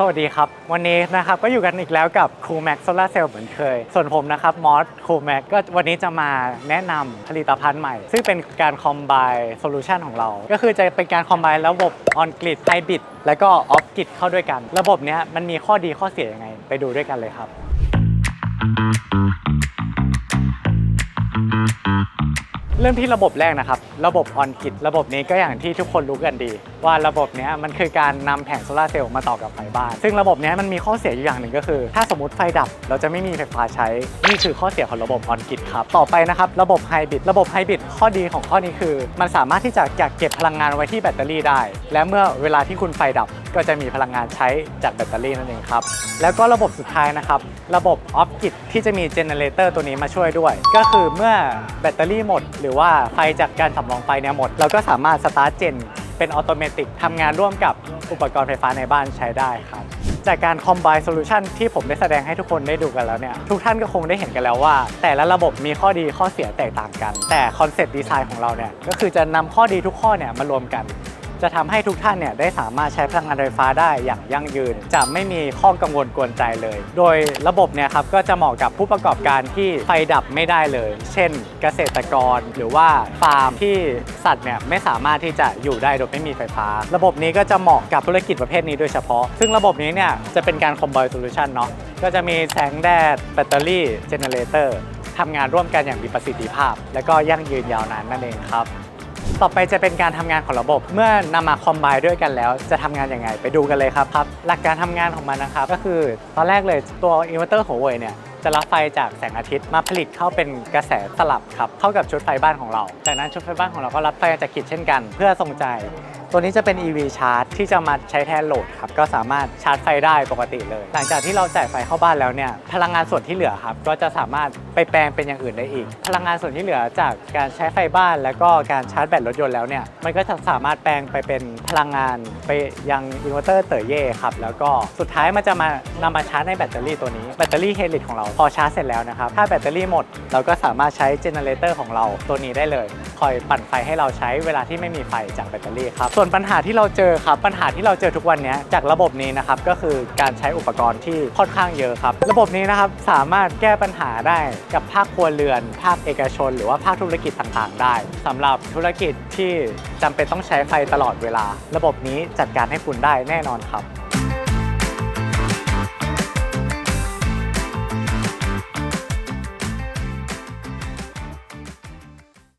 สวัสดีครับ วันนี้นะครับก็อยู่กันอีกแล้วกับครูแม็กโซลาเซลล์เหมือนเคย ส่วนผมนะครับมอสครูแม็กก็วันนี้จะมาแนะนำผลิตภัณฑ์ใหม่ ซึ่งเป็นการคอมไบโซลูชันของเรา ก็คือจะเป็นการคอมไบระบบออนกริดไฮบริดแล้วก็ออฟกริดเข้าด้วยกัน ระบบเนี้ยมันมีข้อดีข้อเสียยังไง ไปดูด้วยกันเลยครับเริ่มที่ระบบแรกนะครับ ระบบออนกิระบบนี้ก็อย่างที่ทุกคนรู้กันดี ว่าระบบเนี้ยมันคือการนำแผงโซลาเซลล์มาต่อกับไฟบ้าน ซึ่งระบบเนี้ยมันมีข้อเสียอยู่อย่างหนึ่งก็คือ ถ้าสมมติไฟดับเราจะไม่มีไฟฟ้าใช้ นี่คือข้อเสียของระบบออนกิครับ ต่อไปนะครับ ระบบไฮบริด ระบบไฮบริดข้อดีของข้อนี้คือ มันสามารถที่จะกักเก็บพลังงานไว้ที่แบตเตอรี่ได้ และเมื่อเวลาที่คุณไฟดับก็จะมีพลังงานใช้จากแบตเตอรี่นั่นเองครับ แล้วก็ระบบสุดท้ายนะครับ ระบบออฟกิที่จะมีเจเนเรเตอร์ตัวนี้มาช่วยด้วย ก็คือเมื่อแบตเตอรี่หมด หรือว่าไฟจากการสำรองไฟเนี่ยหมด เราก็สามารถสตาร์ทเจน เป็นออโตเมติกทำงานร่วมกับอุปกรณ์ไฟฟ้าในบ้านใช้ได้ครับ จากการคอมไบโซลูชันที่ผมได้แสดงให้ทุกคนได้ดูกันแล้วเนี่ย ทุกท่านก็คงได้เห็นกันแล้วว่า แต่ละระบบมีข้อดีข้อเสียแตกต่างกัน แต่คอนเซ็ปต์ดีไซน์ของเราเนี่ยก็คือจะนำข้อดีทุกข้อเนี่ยมารวมกัน จะทำให้ทุกท่านเนี่ยได้สามารถใช้พลังงานไฟฟ้าได้อย่างยั่งยืน จะไม่มีข้อกังวลกวนใจเลย โดยระบบเนี่ยครับก็จะเหมาะกับผู้ประกอบการที่ไฟดับไม่ได้เลย เช่น เกษตรกรหรือว่าฟาร์มที่สัตว์เนี่ยไม่สามารถที่จะอยู่ได้โดยไม่มีไฟฟ้า ระบบนี้ก็จะเหมาะกับธุรกิจประเภทนี้โดยเฉพาะ ซึ่งระบบนี้เนี่ยจะเป็นการคอม b บ n โซลูชันเนาะก็จะมีแสงแดดแบตเตอรี่เจเนเรเตอร์ทำงานร่วมกันอย่างมีประสิทธิภาพ และก็ยั่งยืนยาวนานนั่นเองครับ ต่อไปจะเป็นการทำงานของระบบ เมื่อนำมาคอมไบด้วยกันแล้ว จะทำงานยังไง ไปดูกันเลยครับครับหลักการทำงานของมันนะครับก็คือตอนแรกเลยตัวอินเวอร์เตอร์ของเว่ยเนี่ยจะรับไฟจากแสงอาทิตย์มาผลิตเข้าเป็นกระแสสลับครับเข้ากับชุดไฟบ้านของเรา จากนั้นชุดไฟบ้านของเราก็รับไฟจากกิจเช่นกัน เพื่อส่งจ่าย ตัวนี้จะเป็น EV ชาร์จที่จะมาใช้แทนโหลดครับ ก็สามารถชาร์จไฟได้ปกติเลย หลังจากที่เราจ่ายไฟเข้าบ้านแล้วเนี่ย พลังงานส่วนที่เหลือครับ ก็จะสามารถไปแปลงเป็นอย่างอื่นได้อีก พลังงานส่วนที่เหลือจากการใช้ไฟบ้าน แล้วก็การชาร์จแบตรถยนต์แล้วเนี่ย มันก็จะสามารถแปลงไปเป็นพลังงานไปยังอินเวอร์เตอร์เตอร์เย่ครับ แล้วก็สุดท้ายมันจะมานำมาชาร์จในแบตเตอรี่ตัวนี้ แบตเตอรี่เฮลิดของเรา พอชาร์จเสร็จแล้วนะครับ ถ้าแบตเตอรี่หมด เราก็สามารถใช้เจเนเรเตอร์ของเราตัวนี้ได้เลย คอยปั่นไฟให้เราใช้เวลาที่ไม่มีไฟจากแบตเตอรี่ครับส่วนปัญหาที่เราเจอครับปัญหาที่เราเจอทุกวันนี้จากระบบนี้นะครับก็คือการใช้อุปกรณ์ที่ค่อนข้างเยอะครับ ระบบนี้นะครับสามารถแก้ปัญหาได้กับภาคครัวเรือน ภาคเอกชน หรือว่าภาคธุรกิจต่างๆ ได้สำหรับธุรกิจที่จำเป็นต้องใช้ไฟตลอดเวลา ระบบนี้จัดการให้คุณได้แน่นอนครับ